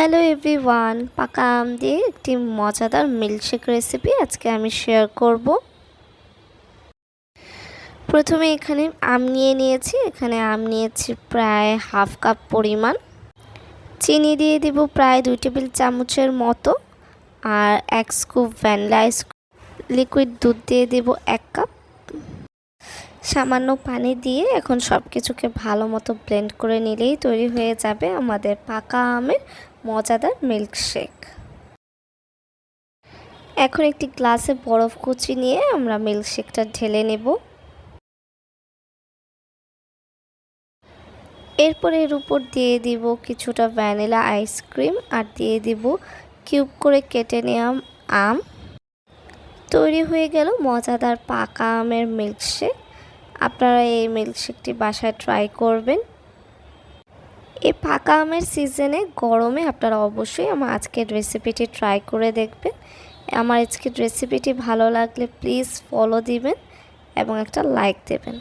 Hello everyone পাকা আম দিয়ে একটি মজাদার মিল্কশেক রেসিপি আজকে আমি শেয়ার করব। প্রথমে এখানে আম নিয়ে নিয়েছি। এখানে আম নিয়েছি প্রায় হাফ কাপ পরিমাণ। চিনি দিয়ে দিব প্রায় দুই টেবিল চামচের মতো। আর এক স্কুপ ভ্যানিলা লিকুইড দুধ দিয়ে দিব এক কাপ। সামান্য পানি দিয়ে এখন সব কিছুকে ভালো মতো ব্লেন্ড করে নিলেই তৈরি হয়ে যাবে আমাদের পাকা আমের মজাদার মিল্কশেক এখন একটি গ্লাসে বরফ কুচি নিয়ে আমরা মিল্কশেকটা ঢেলে নেব। এরপর এর উপর দিয়ে দিব কিছুটা ভ্যানিলা আইসক্রিম আর দিয়ে দিব কিউব করে কেটে নেওয়া আম। তৈরি হয়ে গেল মজাদার পাকা আমের মিল্কশেক আপনারা এই মিল্কশেকটি বাসায় ট্রাই করবেন। এই পাকা আমের সিজনে গরমে আপনারা অবশ্যই আমার আজকের রেসিপিটি ট্রাই করে দেখবেন। আমার আজকের রেসিপিটি ভালো লাগলে প্লিজ ফলো দিবেন এবং একটা লাইক দেবেন।